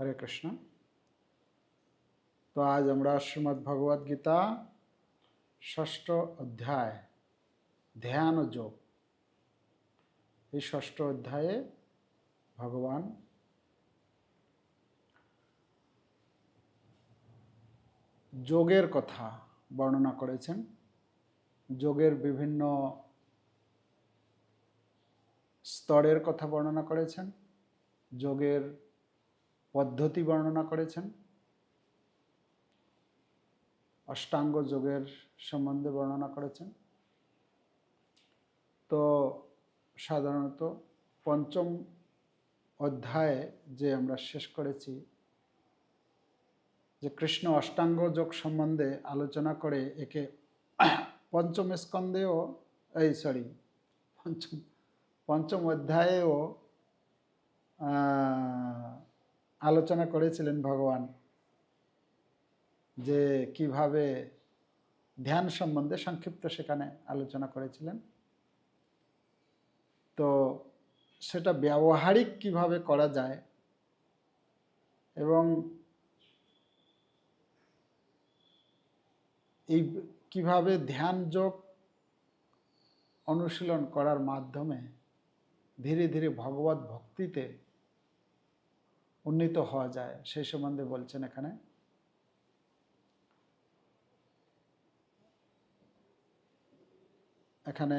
হরে কৃষ্ণ। তো আজ আমরা শ্রীমদ্ ভগবদ গীতা ষষ্ঠ অধ্যায়, ধ্যান ও যোগ। এই ষষ্ঠ অধ্যায়ে ভগবান যোগের কথা বর্ণনা করেছেন। যোগের বিভিন্ন স্তরের কথা বর্ণনা করেছেন। যোগের পদ্ধতি বর্ণনা করেছেন। অষ্টাঙ্গ যোগের সম্বন্ধে বর্ণনা করেছেন। তো সাধারণত পঞ্চম অধ্যায়ে যে আমরা শেষ করেছি, যে কৃষ্ণ অষ্টাঙ্গ যোগ সম্বন্ধে আলোচনা করে একে পঞ্চম স্কন্ধেও, এই সরি পঞ্চম পঞ্চম অধ্যায়েও আলোচনা করেছিলেন ভগবান যে কীভাবে ধ্যান সম্বন্ধে সংক্ষিপ্ত সেখানে আলোচনা করেছিলেন। তো সেটা ব্যবহারিক কীভাবে করা যায় এবং এই কীভাবে ধ্যান যোগ অনুশীলন করার মাধ্যমে ধীরে ধীরে ভগবত ভক্তিতে উন্নীত হওয়া যায়। সেই সম্বন্ধে বলছেন এখানে। এখানে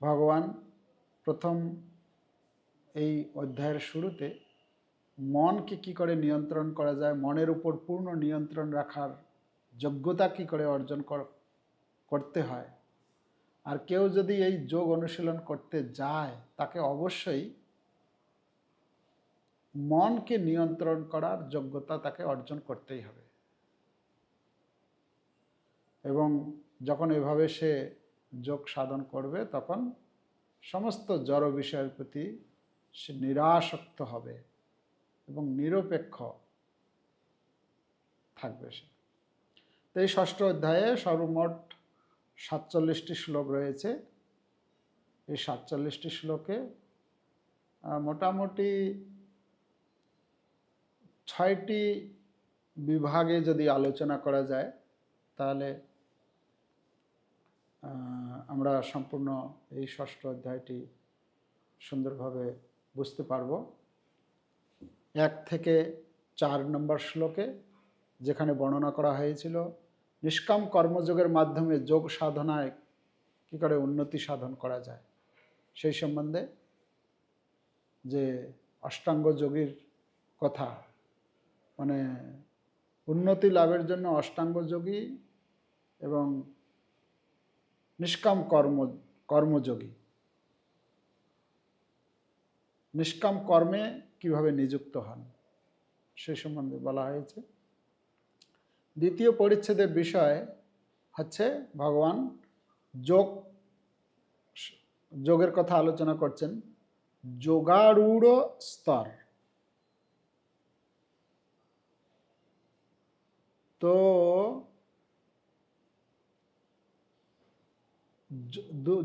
ভগবান প্রথম এই অধ্যায়ের শুরুতে মনকে কি করে নিয়ন্ত্রণ করা যায়, মনের উপর পূর্ণ নিয়ন্ত্রণ রাখার যোগ্যতা কি করে অর্জন কর- করতে হয়। আর কেউ যদি এই যোগ অনুশীলন করতে যায়, তাকে অবশ্যই মনকে নিয়ন্ত্রণ করার যোগ্যতা তাকে অর্জন করতেই হবে। এবং যখন এভাবে সে যোগ সাধন করবে, তখন সমস্ত জড় বিষয়ের প্রতি সে নিরাসক্ত হবে এবং নিরপেক্ষ থাকবে সে। তো এই ষষ্ঠ অধ্যায়ে সর্বমোট সাতচল্লিশটি শ্লোক রয়েছে। এই সাতচল্লিশটি শ্লোকে মোটামুটি ছয়টি বিভাগে যদি আলোচনা করা যায়, তাহলে আমরা সম্পূর্ণ এই ষষ্ঠ অধ্যায়টি সুন্দরভাবে বুঝতে পারব। এক থেকে চার নম্বর শ্লোকে যেখানে বর্ণনা করা হয়েছিল, নিষ্কাম কর্মযোগের মাধ্যমে যোগ সাধনায় কী করে উন্নতি সাধন করা যায়? সেই সম্বন্ধে যে অষ্টাঙ্গ যোগীর কথা মানে উন্নতি লাভের জন্য অষ্টাঙ্গ যোগী এবং নিষ্কাম কর্ম, কর্মযোগী। নিষ্কাম কর্মে কীভাবে নিযুক্ত হন, সে সম্বন্ধে বলা হয়েছে। দ্বিতীয় পরিচ্ছেদের বিষয় হচ্ছে ভগবান যোগ, যোগের কথা আলোচনা করছেন, যোগারূঢ় স্তর। তো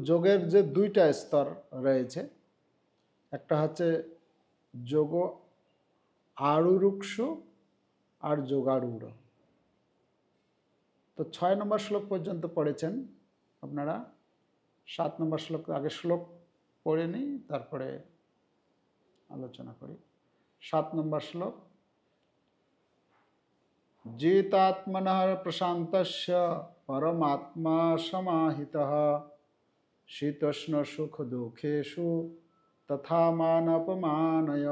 যোগের যে দুইটা স্তর রয়েছে, একটা হচ্ছে যোগ আড়ুরুক্ষ আর যোগারূঢ়। তো ছয় নম্বর শ্লোক পর্যন্ত পড়েছেন আপনারা। সাত নম্বর শ্লোক, আগে শ্লোক পড়ে নিই, তারপরে আলোচনা করি। সাত নম্বর শ্লোক জিতাত্মন প্রশান্তস্য পরমাত্মা সমাহিত শীতোষ্ণ সুখ দুঃখেষু তথা মান অপমানয়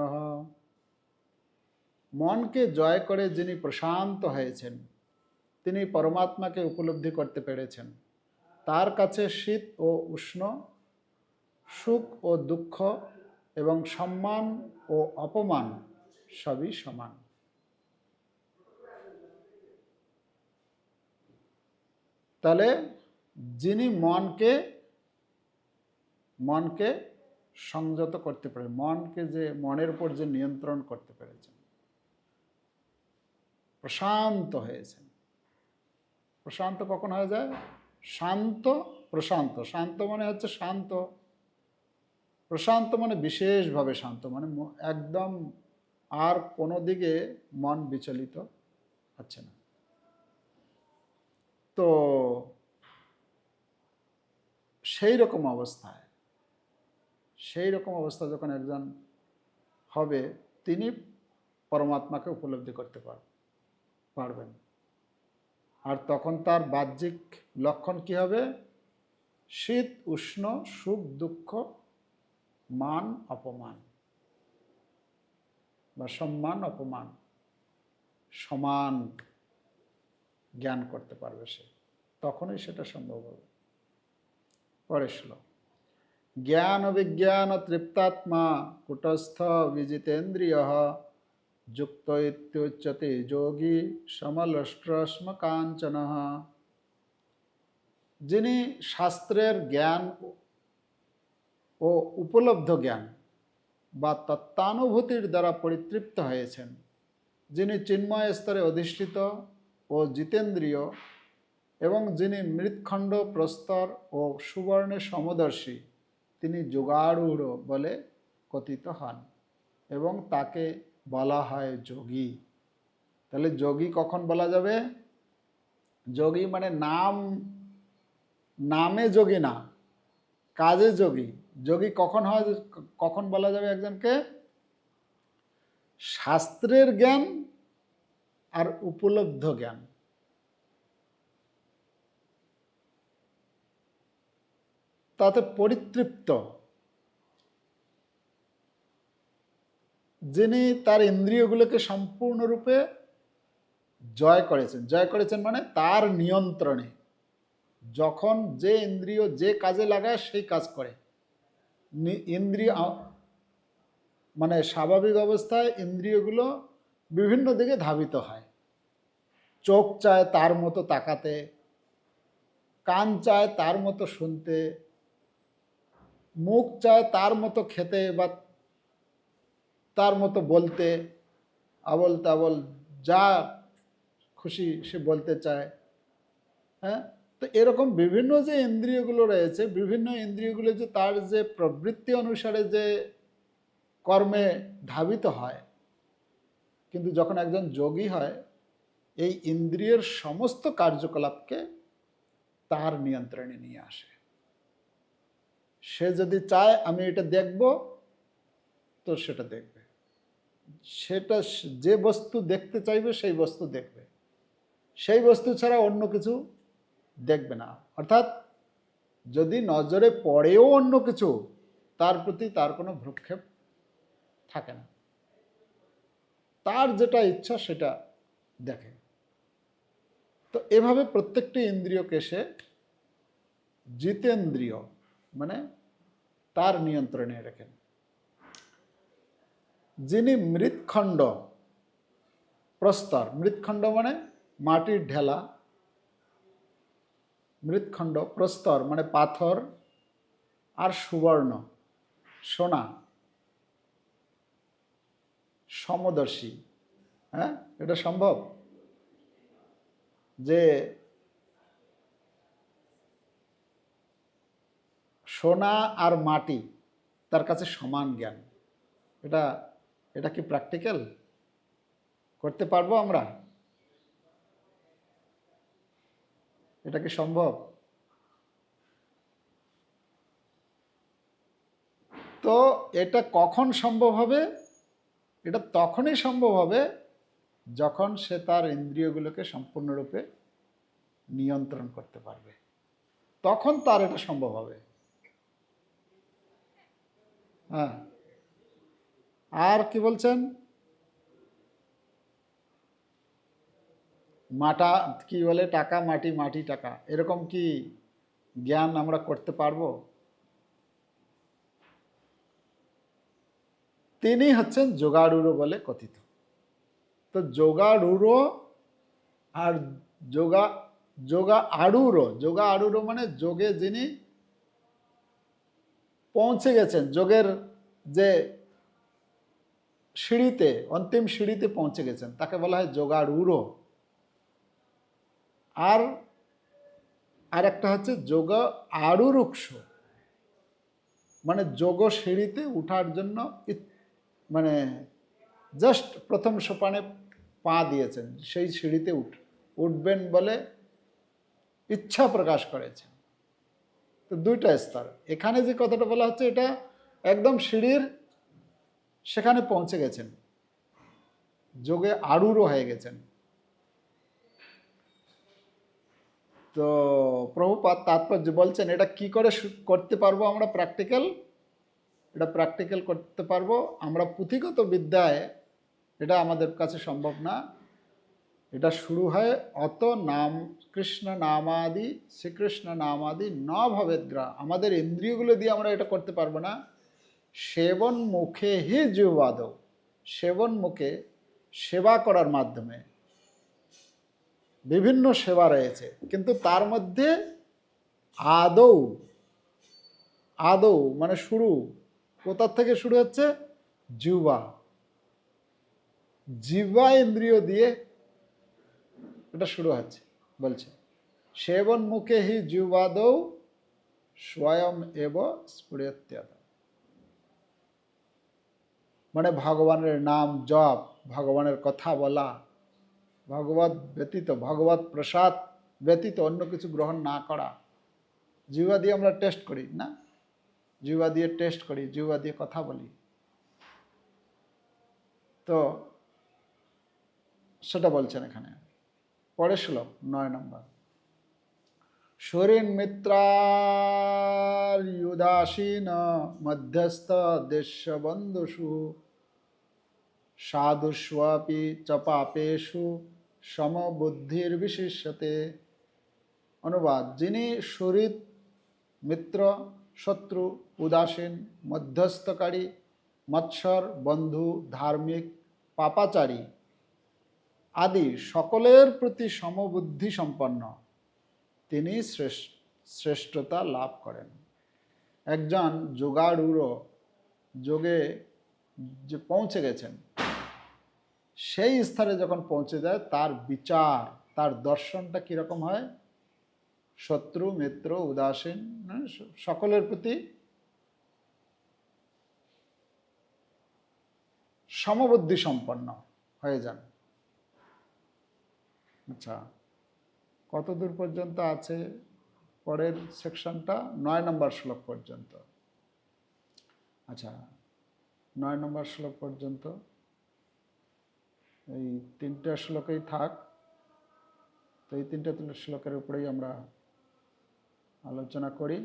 মনকে জয় করে যিনি প্রশান্ত হয়েছেন, তিনি পরমাত্মাকে উপলব্ধি করতে পেরেছেন। তার কাছে শীত ও উষ্ণ, সুখ ও দুঃখ এবং সম্মান ও অপমান সবই সমান। তাহলে যিনি মনকে মনকে সংযত করতে পারে, মনকে যে, মনের উপর যে নিয়ন্ত্রণ করতে পেরেছেন, প্রশান্ত হয়েছেন। প্রশান্ত কখন হয়ে যায়? শান্ত, প্রশান্ত। শান্ত মানে হচ্ছে শান্ত। প্রশান্ত মানে বিশেষভাবে শান্ত মানে একদম আর কোনো দিকে মন বিচলিত হচ্ছে না। তো সেই রকম অবস্থায়, সেই রকম অবস্থা যখন একজন হবে, তিনি পরমাত্মাকে উপলব্ধি করতে পার, পারবেন। আর তখন তার বাহ্যিক লক্ষণ কি হবে? শীত, উষ্ণ, সুখ, দুঃখ, মান, অপমান বা সম্মান, অপমান। সমান। জ্ঞান করতে পারবে সে। তখনই সেটা সম্ভব হবে। পরে শ্লোক। জ্ঞান বিজ্ঞান তৃপ্তাত্মা কুটস্থ বিজিতেন্দ্রিয় যুক্ত ইত্যুচ্যতে যোগী সমলষ্ট্রস্ম কাঞ্চন যিনি শাস্ত্রের জ্ঞান ও উপলব্ধ জ্ঞান বা তত্ত্বানুভূতির দ্বারা পরিতৃপ্ত হয়েছেন, যিনি চিন্ময় স্তরে অধিষ্ঠিত ও জিতেন্দ্রীয় এবং যিনি মৃৎখণ্ড প্রস্তর ও সুবর্ণে সমদর্শী, তিনি যোগাড়ূঢ় বলে কথিত হন এবং তাকে বলা হয় যোগী। তাহলে যোগী কখন বলা যাবে? যোগী মানে নাম, নামে যোগী না, কাজে যোগী। যোগী কখন হয়? কখন বলা যাবে একজনকে? শাস্ত্রের জ্ঞান আর উপলব্ধ জ্ঞান। তাতে পরিতৃপ্ত। যিনি তার ইন্দ্রিয়গুলোকে সম্পূর্ণরূপে জয় করেছেন। জয় করেছেন মানে তার নিয়ন্ত্রণে। যখন যে ইন্দ্রিয় যে কাজে লাগায় সেই কাজ করে। ইন্দ্রিয় মানে স্বাভাবিক অবস্থায় ইন্দ্রিয়গুলো বিভিন্ন দিকে ধাবিত হয়। চোখ চায় তার মতো তাকাতে, কান চায় তার মতো শুনতে, মুখ চায় তার মতো খেতে বা তার মতো বলতে আবল তাবল যা খুশি সে বলতে চায়। হ্যাঁ? তো এরকম বিভিন্ন যে ইন্দ্রিয়গুলো রয়েছে, বিভিন্ন ইন্দ্রিয়গুলো যে তার যে প্রবৃত্তি অনুসারে যে কর্মে ধাবিত হয় কিন্তু যখন একজন যোগী হয়, এই ইন্দ্রিয়ের সমস্ত কার্যকলাপকে তার নিয়ন্ত্রণে নিয়ে আসে। সে যদি চায়, আমি এটা দেখব, তো সেটা দেখবে। সেটা যে বস্তু দেখতে চাইবে, সেই বস্তু দেখবে। সেই বস্তু ছাড়া অন্য কিছু দেখবে না। অর্থাৎ, যদি নজরে পড়েও অন্য কিছু, তার প্রতি তার কোনো ভ্রুক্ষেপ থাকে না। তার যেটা ইচ্ছা সেটা দেখে। তো এভাবে প্রত্যেকটি ইন্দ্রিয়কে সে জিতেন্দ্রিয় মানে তার নিয়ন্ত্রণে রাখেন। যিনি মৃৎখণ্ড, প্রস্তর, মৃৎখণ্ড মানে মাটির ঢেলা, মৃৎখণ্ড, প্রস্তর মানে পাথর আর সুবর্ণ, সোনা। সমদর্শী। হ্যাঁ? এটা সম্ভব? যে সোনা আর মাটি তার কাছে সমান জ্ঞান। এটা এটা কি প্র্যাকটিক্যাল করতে পারব আমরা? এটা কি সম্ভব? তো এটা কখন সম্ভব হবে? এটা তখনই সম্ভব হবে যখন সে তার ইন্দ্রিয়গুলোকে সম্পূর্ণরূপে নিয়ন্ত্রণ করতে পারবে। তখন তার এটা সম্ভব হবে। হ্যাঁ। আর কি বলছেন? মাটা কি বলে? টাকা, মাটি মাটি, টাকা। এরকম কি জ্ঞান আমরা করতে পারব? তিনি হচ্ছেন যোগাড়ুরো বলে কথিত। তো যোগাড়ুরো আর যোগা যোগা আড়ুরো যোগা আড়ুরো মানে যোগে যিনি পৌঁছে গেছেন, যোগের যে সিঁড়িতে, অন্তিম সিঁড়িতে পৌঁছে গেছেন, তাকে বলা হয় যোগাড়ুরো আর আর একটা হচ্ছে যোগ আড়ুরুক্ষ মানে যোগ সিঁড়িতে উঠার জন্য মানে জাস্ট প্রথম সোপানে পা দিয়েছেন, সেই সিঁড়িতে উঠ, উঠবেন বলে ইচ্ছা প্রকাশ করেছেন। তো দুইটা স্তর। এখানে যে কথাটা বলা হচ্ছে, এটা একদম সিঁড়ির সেখানে পৌঁছে গেছেন। যোগে আড়ুরও হয়ে গেছেন। তো প্রভুপাত তাৎপর্য বলছেন, এটা কি করে করতে পারব আমরা প্র্যাকটিক্যাল এটা প্র্যাকটিক্যাল করতে পারব। আমরা পুঁথিগত বিদ্যায় এটা আমাদের কাছে সম্ভব না। এটা শুরু হয় অত নাম কৃষ্ণ নামাদি, শ্রীকৃষ্ণ নামাদি ন ভবেদ্গ্রা আমাদের ইন্দ্রিয়গুলো দিয়ে আমরা এটা করতে পারব না। সেবন মুখে হি জিহ্বাদ সেবন মুখে সেবা করার মাধ্যমে। বিভিন্ন সেবা রয়েছে, কিন্তু তার মধ্যে আদৌ আদৌ মানে শুরু কোথার থেকে শুরু হচ্ছে? জিহ্বা। জিবা ইন্দ্রিয় দিয়ে এটা শুরু হচ্ছে, বলছে। সেবন মুখে হি জিহ্বাদৌ স্বয়ং এব স্ফুরেত্যাদ মানে ভগবানের নাম জপ, ভগবানের কথা বলা, ভগবত ব্যতীত, ভগবত প্রসাদ ব্যতীত অন্য কিছু গ্রহণ না করা। জিহ্বা দিয়ে আমরা টেস্ট করি, না? জিহ্বা দিয়ে টেস্ট করি, জিহ্বা দিয়ে কথা বলি। তো সেটা বলছেন এখানে। পরে শ্লোক, নয় নম্বর। শরীর মিত্রার্যুদাসীন মধ্যস্থ দেশ বন্ধুষু সাধুষ্বপি চ পাপেষু সমবুদ্ধির বিশিষ্যতে অনুবাদ, যিনি শরীর মিত্র শত্রু, উদাসীন, মধ্যস্থকারী, মৎসর, বন্ধু, ধার্মিক, পাপাচারী আদি সকলের প্রতি সমবুদ্ধি সম্পন্ন। তিনি শ্রেষ্ঠ, শ্রেষ্ঠতা লাভ করেন। একজন যোগাড়ুরো যোগে যে পৌঁছে গেছেন, সেই স্তরে যখন পৌঁছে যায়, তার বিচার, তার দর্শনটা কীরকম হয়? শত্রু, মিত্র, উদাসীন সকলের প্রতি সমবুদ্ধি সম্পন্ন হয়ে যান। আচ্ছা কত দূর পর্যন্ত আছে পরের সেকশনটা? নয় নম্বর শ্লোক পর্যন্ত। আচ্ছা নয় নম্বর শ্লোক পর্যন্ত। এই তিনটা শ্লোকেই থাক। তো এই তিনটা তিনটা শ্লোকের উপরেই আমরা আলোচনা করি।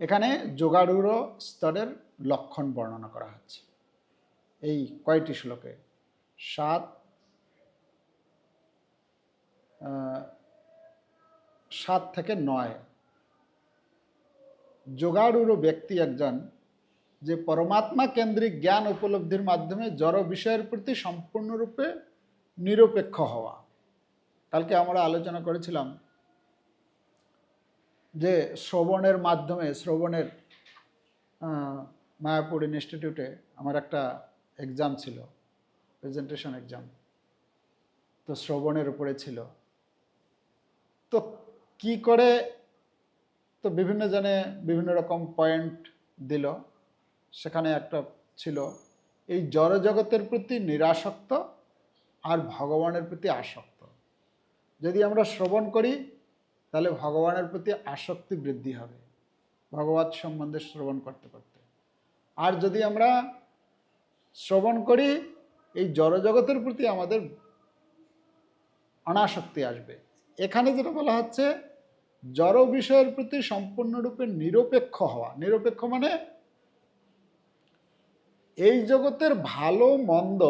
এখানে যোগাড়ুর স্তরের লক্ষণ বর্ণনা করা হচ্ছে। এই কয়টি শ্লোকে? সাত সাত থেকে নয়। যোগাড়ুর ব্যক্তি একজন যে পরমাত্মা কেন্দ্রিক জ্ঞান উপলব্ধির মাধ্যমে জড় বিষয়ের প্রতি সম্পূর্ণরূপে নিরপেক্ষ হওয়া। কালকে আমরা আলোচনা করেছিলাম যে শ্রবণের মাধ্যমে, শ্রবণের মায়াপুর ইনস্টিটিউটে আমার একটা এক্সাম ছিল প্রেজেন্টেশন এক্সাম তো শ্রবণের উপরে ছিল। তো কি করে, তো বিভিন্ন জনে বিভিন্ন রকম পয়েন্ট দিল। সেখানে একটা ছিল, এই জড়জগতের প্রতি নিরাসক্ত আর ভগবানের প্রতি আসক্ত। যদি আমরা শ্রবণ করি তাহলে ভগবানের প্রতি আসক্তি বৃদ্ধি হবে। ভগবত সম্বন্ধে শ্রবণ করতে করতে। আর যদি আমরা শ্রবণ করি, এই জড়জগতের প্রতি আমাদের অনাসক্তি আসবে। এখানে যেটা বলা হচ্ছে, জড় বিষয়ের প্রতি সম্পূর্ণরূপে নিরপেক্ষ হওয়া। নিরপেক্ষ মানে এই জগতের ভালো, মন্দ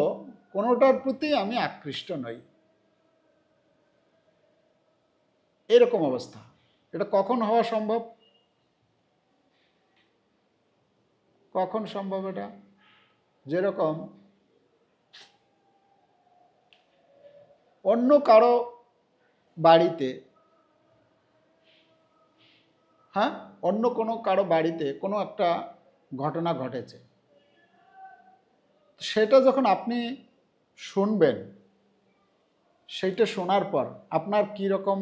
কোনোটার প্রতি আমি আকৃষ্ট নই। এরকম অবস্থা। এটা কখন হওয়া সম্ভব? কখন সম্ভব এটা? যেরকম অন্য কারও বাড়িতে হ্যাঁ? অন্য কোনো কারও বাড়িতে কোনো একটা ঘটনা ঘটেছে। সেটা যখন আপনি শুনবেন, সেইটা শোনার পর আপনার কী রকম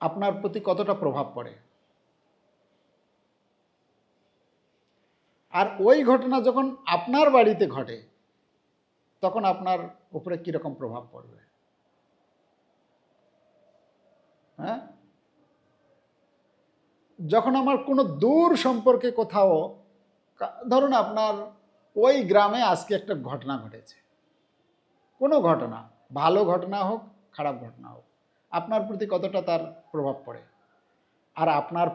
আপনার প্রতি কতটা প্রভাব পড়ে? আর ওই ঘটনা যখন আপনার বাড়িতে ঘটে, তখন আপনার উপরে কীরকম প্রভাব পড়বে? হ্যাঁ? যখন আমার কোনো দূর সম্পর্কে কোথাও ধরুন আপনার ওই গ্রামে আজকে একটা ঘটনা ঘটেছে। কোনো ঘটনা, ভালো ঘটনা হোক, খারাপ ঘটনা হোক। আপনার প্রতি কতটা তার প্রভাব পড়ে? আর আপনার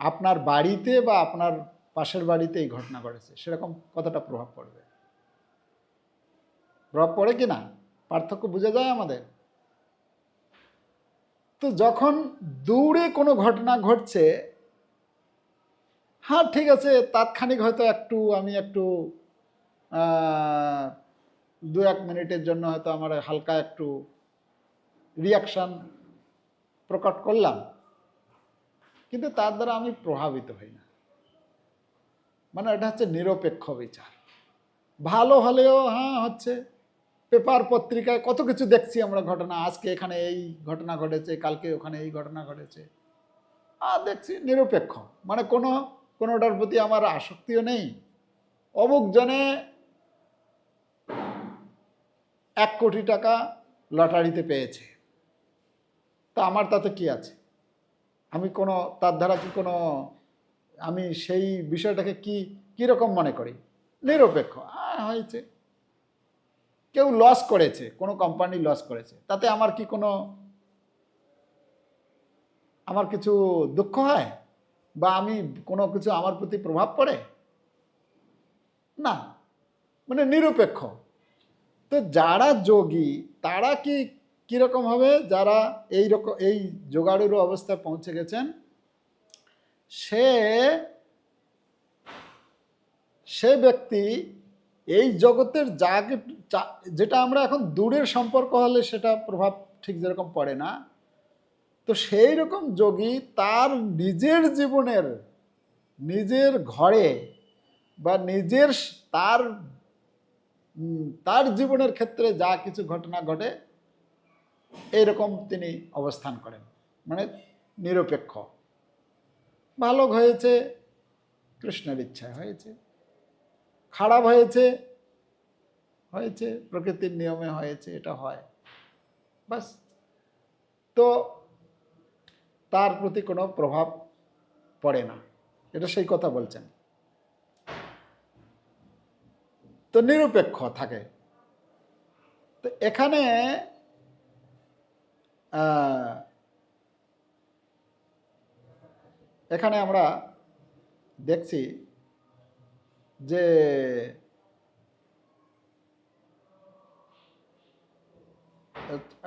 আপনার বাড়িতে বা আপনার পাশের বাড়িতে এই ঘটনা ঘটেছে, সেরকম কতটা প্রভাব পড়বে? প্রভাব পড়ে কি না? পার্থক্য বোঝা যায় আমাদের? তো যখন দূরে কোনো ঘটনা ঘটছে হ্যাঁ ঠিক আছে, তাৎক্ষণিক হয়তো একটু, আমি একটু দু এক মিনিটের জন্য হয়তো আমার হালকা একটু রিয়াকশান প্রকট করলাম, কিন্তু তার দ্বারা আমি প্রভাবিত হই না। মানে এটা হচ্ছে নিরপেক্ষ বিচার। ভালো হলেও হ্যাঁ হচ্ছে পেপার পত্রিকায় কত কিছু দেখছি আমরা ঘটনা। আজকে এখানে এই ঘটনা ঘটেছে, কালকে ওখানে এই ঘটনা ঘটেছে। আর দেখছি নিরপেক্ষ। মানে কোনো, কোনোটার প্রতি আমার আসক্তিও নেই। অমুক জনে এক কোটি টাকা লটারিতে পেয়েছে। তা আমার তাতে কি আছে? আমি কোনো, তার দ্বারা কি কোনো, আমি সেই বিষয়টাকে কি কীরকম মনে করি? নিরপেক্ষ। হয়েছে। কেউ লস করেছে, কোনো কোম্পানি লস করেছে। তাতে আমার কি কোনো, আমার কিছু দুঃখ হয়? বা আমি কোনো কিছু আমার প্রতি প্রভাব পড়ে? না। মানে নিরপেক্ষ। তো যারা যোগী, তারা কি কীরকম হবে? যারা এই রকম এই যোগাড়ুর অবস্থায় পৌঁছে গেছেন, সে সে ব্যক্তি এই জগতের যা যেটা আমরা এখন দূরের সম্পর্ক হলে সেটা প্রভাব ঠিক যেরকম পড়ে না, তো সেই রকম যোগী তার নিজের জীবনের, নিজের ঘরে বা নিজের তার তার জীবনের ক্ষেত্রে যা কিছু ঘটনা ঘটে এইরকম তিনি অবস্থান করেন। মানে নিরপেক্ষ। ভালো হয়েছে, কৃষ্ণের ইচ্ছায় হয়েছে। খারাপ হয়েছে হয়েছে, প্রকৃতির নিয়মে হয়েছে, এটা হয়। বাস। তো তার প্রতি কোনো প্রভাব পড়ে না। এটা সেই কথা বলছেন। তো নিরপেক্ষ থাকে। তো এখানে এখানে আমরা দেখছি যে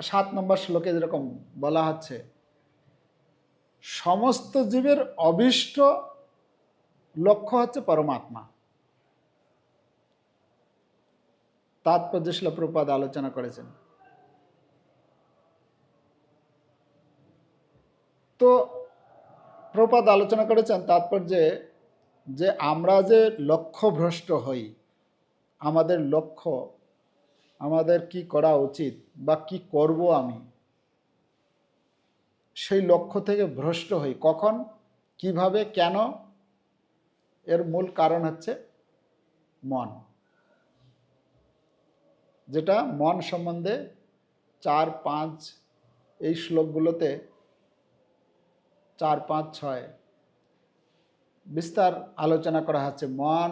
সাত নম্বর শ্লোকে যেরকম বলা হচ্ছে, সমস্ত জীবের অবিষ্ট লক্ষ্য হচ্ছে পরমাত্মা। তাৎপর্য শিলপ্রপাদ আলোচনা করেছেন। তো প্রপাদ আলোচনা করেছেন তাৎপর্যে যে আমরা যে লক্ষ্যভ্রষ্ট হই, আমাদের লক্ষ্য, আমাদের কি করা উচিত বা কি করব আমি, সেই লক্ষ্য থেকে ভ্রষ্ট হই। কখন, কীভাবে, কেন? এর মূল কারণ হচ্ছে মন। যেটা মন সম্বন্ধে চার, পাঁচ এই শ্লোকগুলোতে চার পাঁচ ছয়। বিস্তার আলোচনা করা হচ্ছে, মন,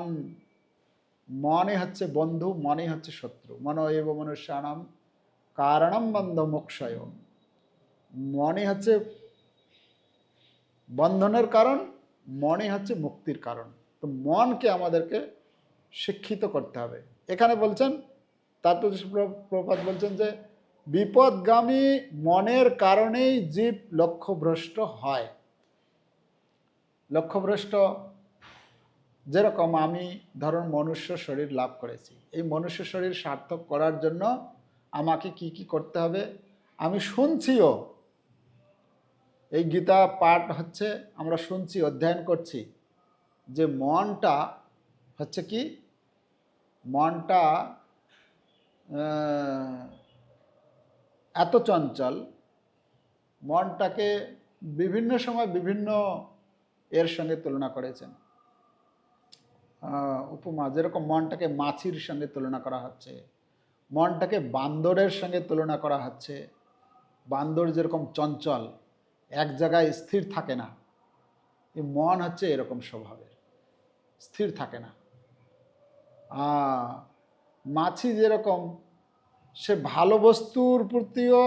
মনে হচ্ছে বন্ধু, মনে হচ্ছে শত্রু। মন এব মনুষ্যানাম কারণম বন্ধ মোক্ষয় মনে হচ্ছে বন্ধনের কারণ, মনে হচ্ছে মুক্তির কারণ। তো মনকে আমাদেরকে শিক্ষিত করতে হবে। এখানে বলছেন তারপর প্রপাত বলছেন যে, বিপদগামী মনের কারণেই জীব লক্ষ্যভ্রষ্ট হয়। লক্ষ্যভ্রষ্ট, যেরকম আমি ধরুন মনুষ্য শরীর লাভ করেছি, এই মনুষ্য শরীর সার্থক করার জন্য আমাকে কি কি করতে হবে? আমি শুনছিও। এই গীতা পাঠ হচ্ছে, আমরা শুনছি, অধ্যয়ন করছি, যে মনটা হচ্ছে কি? মনটা এত চঞ্চল, মনটাকে বিভিন্ন সময় বিভিন্ন এর সঙ্গে তুলনা করেছেন। উপমা যেরকম মনটাকে মাছির সঙ্গে তুলনা করা হচ্ছে, মনটাকে বান্দরের সঙ্গে তুলনা করা হচ্ছে, বান্দর যেরকম চঞ্চল, এক জায়গায় স্থির থাকে না। এই মন হচ্ছে এরকম স্বভাবের, স্থির থাকে না। মাছি যেরকম, সে ভালো বস্তুর প্রতিও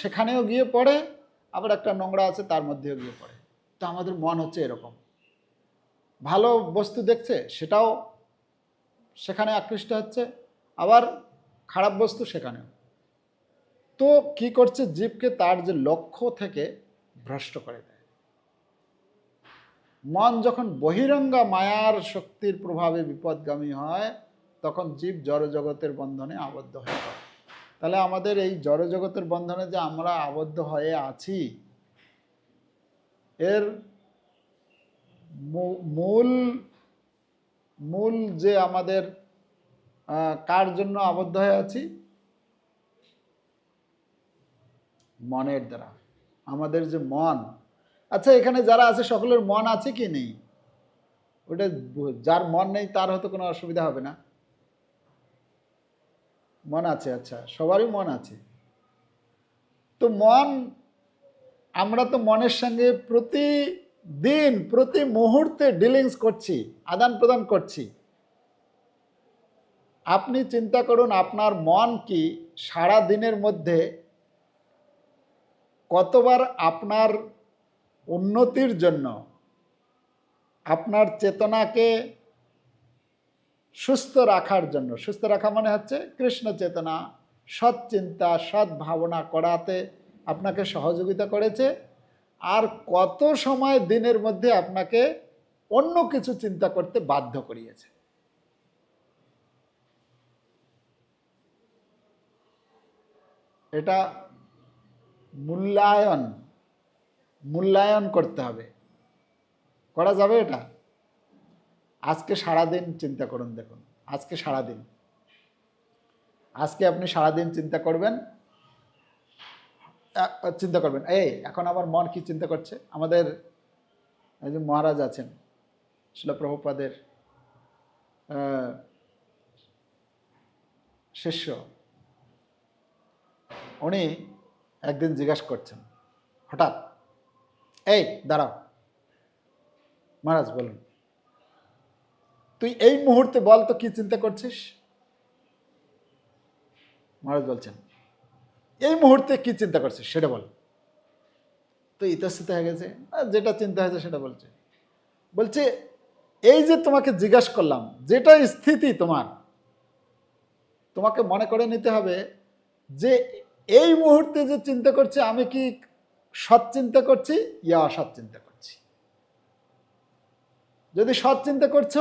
সেখানেও গিয়ে পড়ে, আবার একটা নোংরা আছে তার মধ্যেও গিয়ে পড়ে। তো আমাদের মন হচ্ছে এরকম। ভালো বস্তু দেখছে, সেটাও সেখানে আকৃষ্ট হচ্ছে, আবার খারাপ বস্তু সেখানেও। তো কি করছে জীবকে তার যে লক্ষ্য থেকে ভ্রষ্ট করে দেয়। মন যখন বহিরঙ্গা মায়ার শক্তির প্রভাবে বিপদগামী হয়, তখন জীব জড়জগতের বন্ধনে আবদ্ধ হয়ে পড়ে। তাহলে আমাদের এই জড়জগতের বন্ধনে যে আমরা আবদ্ধ হয়ে আছি এর মূল মূল যে আমাদের কার জন্য আবদ্ধ হয়ে আছি? মনের দ্বারা। আমাদের যে মন। আচ্ছা এখানে যারা আছে, সকলের মন আছে কি নেই? ওটা যার মন নেই, তার হয়তো কোনো অসুবিধা হবে না। মন আছে আচ্ছা সবারই মন আছে। তো মন আমরা তো মনের সঙ্গে প্রতিদিন প্রতি মুহূর্তে ডিলিংস করছি, আদান প্রদান করছি। আপনি চিন্তা করুন, আপনার মন কি সারা দিনের মধ্যে কতবার আপনার উন্নতির জন্য, আপনার চেতনাকে সুস্থ রাখার জন্য, সুস্থ রাখা মানে হচ্ছে কৃষ্ণ চেতনা সৎ চিন্তা সৎ ভাবনা করাতে আপনাকে সহযোগিতা করেছে, আর কত সময় দিনের মধ্যে আপনাকে অন্য কিছু চিন্তা করতে বাধ্য করিয়েছে। এটা মূল্যায়ন মূল্যায়ন করতে হবে। করা যাবে এটা? আজকে সারাদিন চিন্তা করুন দেখুন, আজকে সারাদিন। আজকে আপনি সারাদিন চিন্তা করবেন চিন্তা করবেন। এই, এখন আমার মন কি চিন্তা করছে? আমাদের যে মহারাজ আছেন শিলপ্রভুপাদের শিষ্য, উনি একদিন জিজ্ঞাসা করছেন, হঠাৎ, এই, দাঁড়াও, মহারাজ বলুন, তুই এই মুহূর্তে বল তো কি চিন্তা করছিস? মহারাজ বলছেন এই মুহূর্তে কি চিন্তা করছে সেটা বল। তো ইতস্তত হয়ে গেছে। যেটা চিন্তা হয়েছে সেটা বলছে। বলছে এই যে তোমাকে জিজ্ঞাসা করলাম যেটা স্থিতি তোমার তোমাকে মনে করে নিতে হবে যে এই মুহূর্তে যে চিন্তা করছে আমি কি সৎ চিন্তা করছি ইয়া অসৎ চিন্তা করছি। যদি সৎ চিন্তা করছ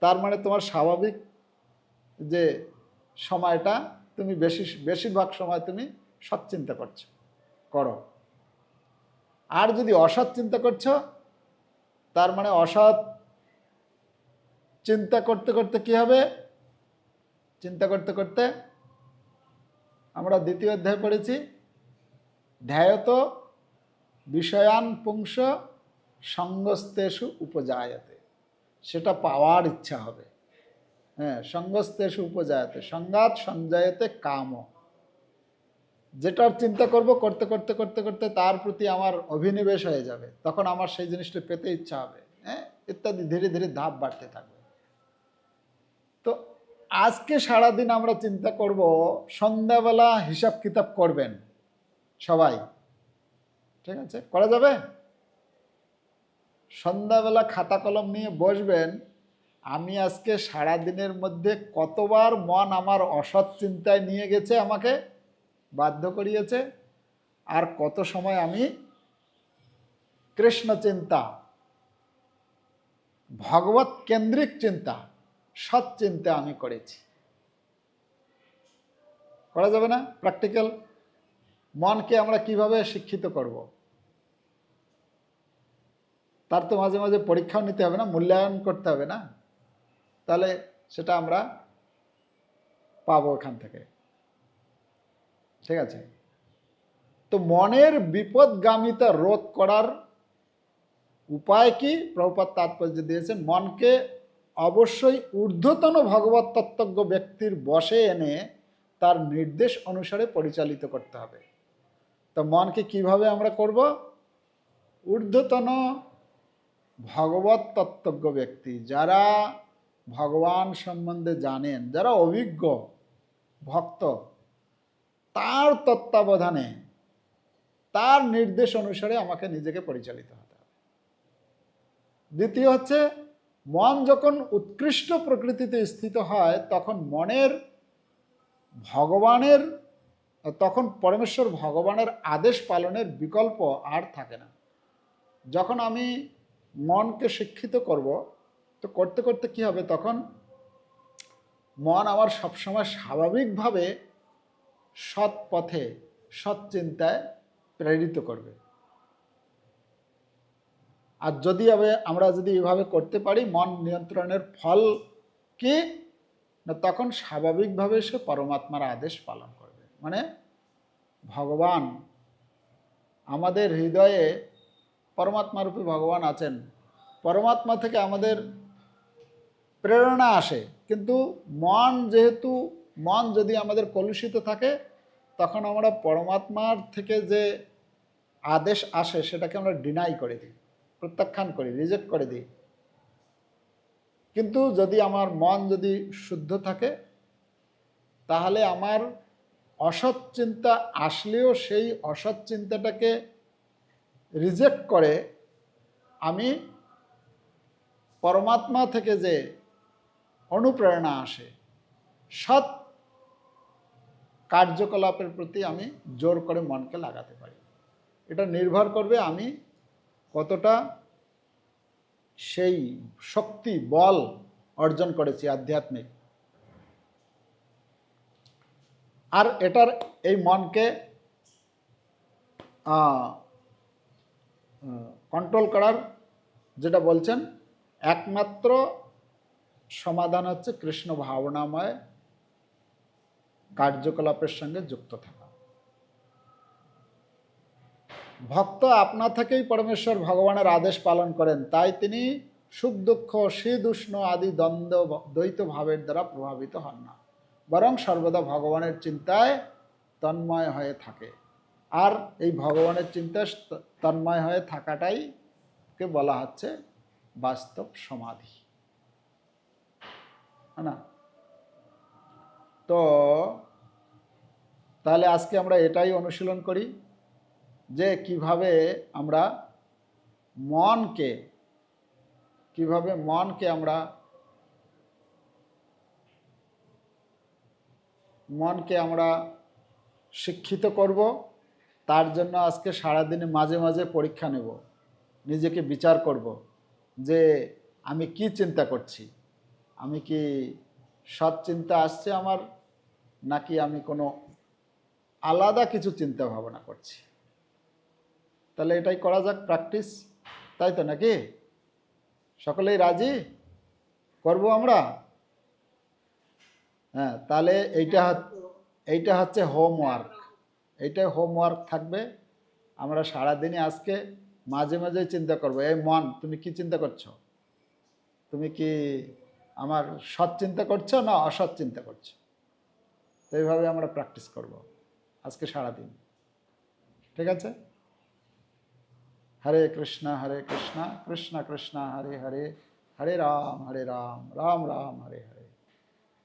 তার মানে তোমার স্বাভাবিক যে সময়টা তুমি বেশি, বেশিরভাগ সময় তুমি সৎ চিন্তা করছ, করো। আর যদি অসৎ চিন্তা করছ, তার মানে অসৎ চিন্তা করতে করতে কি হবে? চিন্তা করতে করতে আমরা দ্বিতীয় অধ্যায় পড়েছি, ধ্যায়ত বিষয়ান পুংস সঙ্গস্তেষু উপজায়তে। সেটা পাওয়ার ইচ্ছা হবে। হ্যাঁ সঙ্গস্তেষু উপজায়তে সংঘাত সঞ্জয়তে কাম। যেটার চিন্তা করব, করতে করতে করতে করতে তার প্রতি আমার অভিনিবেশ হয়ে যাবে। তখন আমার সেই জিনিসটা পেতে ইচ্ছা হবে হ্যাঁ ইত্যাদি, ধীরে ধীরে ধাপ বাড়তে থাকবে। তো আজকে সারাদিন আমরা চিন্তা করব, সন্ধ্যাবেলা হিসাব কিতাব করবেন সবাই। ঠিক আছে? করা যাবে? সন্ধ্যাবেলা খাতা কলম নিয়ে বসবেন আমি আজকে সারা দিনের মধ্যে কতবার মন আমার অসৎ চিন্তায় নিয়ে গেছে আমাকে বাধ্য করিয়েছে? আর কত সময় আমি কৃষ্ণ চিন্তা ভগবত কেন্দ্রিক চিন্তা, সৎ চিন্তা আমি করেছি। করা যাবে না? প্র্যাকটিক্যাল মনকে আমরা কীভাবে শিক্ষিত করব? তার তো মাঝে মাঝে পরীক্ষাও নিতে হবে না, মূল্যায়ন করতে হবে না? তাহলে সেটা আমরা পাবো এখান থেকে। ঠিক আছে? তো মনের বিপদগামিতা রোধ করার উপায় কি? প্রভুপাত তাৎপর্য দিয়েছেন, মনকে অবশ্যই ঊর্ধ্বতন ভগবত তত্ত্বজ্ঞ ব্যক্তির বশে এনে তার নির্দেশ অনুসারে পরিচালিত করতে হবে। তো মনকে কীভাবে আমরা করব? ঊর্ধ্বতন ভগবত তত্ত্বজ্ঞ ব্যক্তি, যারা ভগবান সম্বন্ধে জানেন, যারা অভিজ্ঞ ভক্ত, তার তত্ত্বাবধানে, তার নির্দেশ অনুসারে আমাকে নিজেকে পরিচালিত হতে হবে। দ্বিতীয় হচ্ছে, মন যখন উৎকৃষ্ট প্রকৃতিতে স্থিত হয়, তখন মনের ভগবানের, তখন পরমেশ্বর ভগবানের আদেশ পালনের বিকল্প আর থাকে না। যখন আমি মনকে শিক্ষিত করব তো করতে করতে কি হবে? তখন মন আমার সবসময় স্বাভাবিকভাবে সৎ পথে, সৎ চিন্তায় প্রেরিত করবে। আর যদি আমরা যদি এভাবে করতে পারি, মন নিয়ন্ত্রণের ফল কি? না, তখন স্বাভাবিকভাবে সে পরমাত্মার আদেশ পালন করবে। মানে ভগবান আমাদের হৃদয়ে পরমাত্মারূপী ভগবান আছেন। পরমাত্মা থেকে আমাদের প্রেরণা আসে। কিন্তু মন যেহেতু, মন যদি আমাদের কলুষিত থাকে, তখন আমরা পরমাত্মার থেকে যে আদেশ আসে, সেটাকে আমরা ডিনাই করে দিই, প্রত্যাখ্যান করি রিজেক্ট করে দিই। কিন্তু যদি আমার মন যদি শুদ্ধ থাকে, তাহলে আমার অসৎ চিন্তা আসলেও সেই অসৎ চিন্তাটাকে রিজেক্ট করে আমি পরমাত্মা থেকে যে অনুপ্রেরণা আসে। সৎ কার্যকলাপের প্রতি আমি জোর করে মনকে লাগাতে পারি। এটা নির্ভর করবে আমি কতটা সেই শক্তি, বল অর্জন করেছি আধ্যাত্মিক। আর এটার এই মনকে কন্ট্রোল করার যেটা বলছেন, একমাত্র সমাধান হচ্ছে কৃষ্ণ ভাবনাময় কার্যকলাপের সঙ্গে যুক্ত থাকা। ভক্ত আপনা থেকেই পরমেশ্বর ভগবানের আদেশ পালন করেন, তাই তিনি সুখ, দুঃখ শীত উষ্ণ আদি দ্বন্দ্ব, দ্বৈত ভাবের দ্বারা প্রভাবিত হন না। বরং সর্বদা ভগবানের চিন্তায় তন্ময় হয়ে থাকে। আর এই ভগবানের চিন্তায় তন্ময় হয়ে থাকাটাই কে বলা হচ্ছে বাস্তব সমাধি। না তো তাহলে আজকে আমরা এটাই অনুশীলন করি যে কীভাবে আমরা মনকে কীভাবে মনকে আমরা মনকে আমরা শিক্ষিত করব তার জন্য আজকে সারাদিনে মাঝে মাঝে পরীক্ষা নেব নিজেকে বিচার করব যে আমি কি চিন্তা করছি আমি কি সৎ চিন্তা আসছে আমার, নাকি আমি কোনো আলাদা কিছু চিন্তা ভাবনা করছি? তাহলে এটাই করা যাক প্র্যাকটিস তাই তো নাকি? সকলেই রাজি? করব আমরা? হ্যাঁ তাহলে এইটা এইটা হচ্ছে হোমওয়ার্ক এইটাই হোমওয়ার্ক থাকবে। আমরা সারাদিনে আজকে মাঝে মাঝে চিন্তা করব। এই মন, তুমি কি চিন্তা করছ? তুমি কি আমার সৎ চিন্তা করছ না অসৎ চিন্তা করছ। তো এইভাবে আমরা প্র্যাকটিস করব আজকে সারাদিন। ঠিক আছে? হরে কৃষ্ণ হরে কৃষ্ণ কৃষ্ণ কৃষ্ণ, হরে হরে হরে রাম হরে রাম রাম রাম, হরে হরে।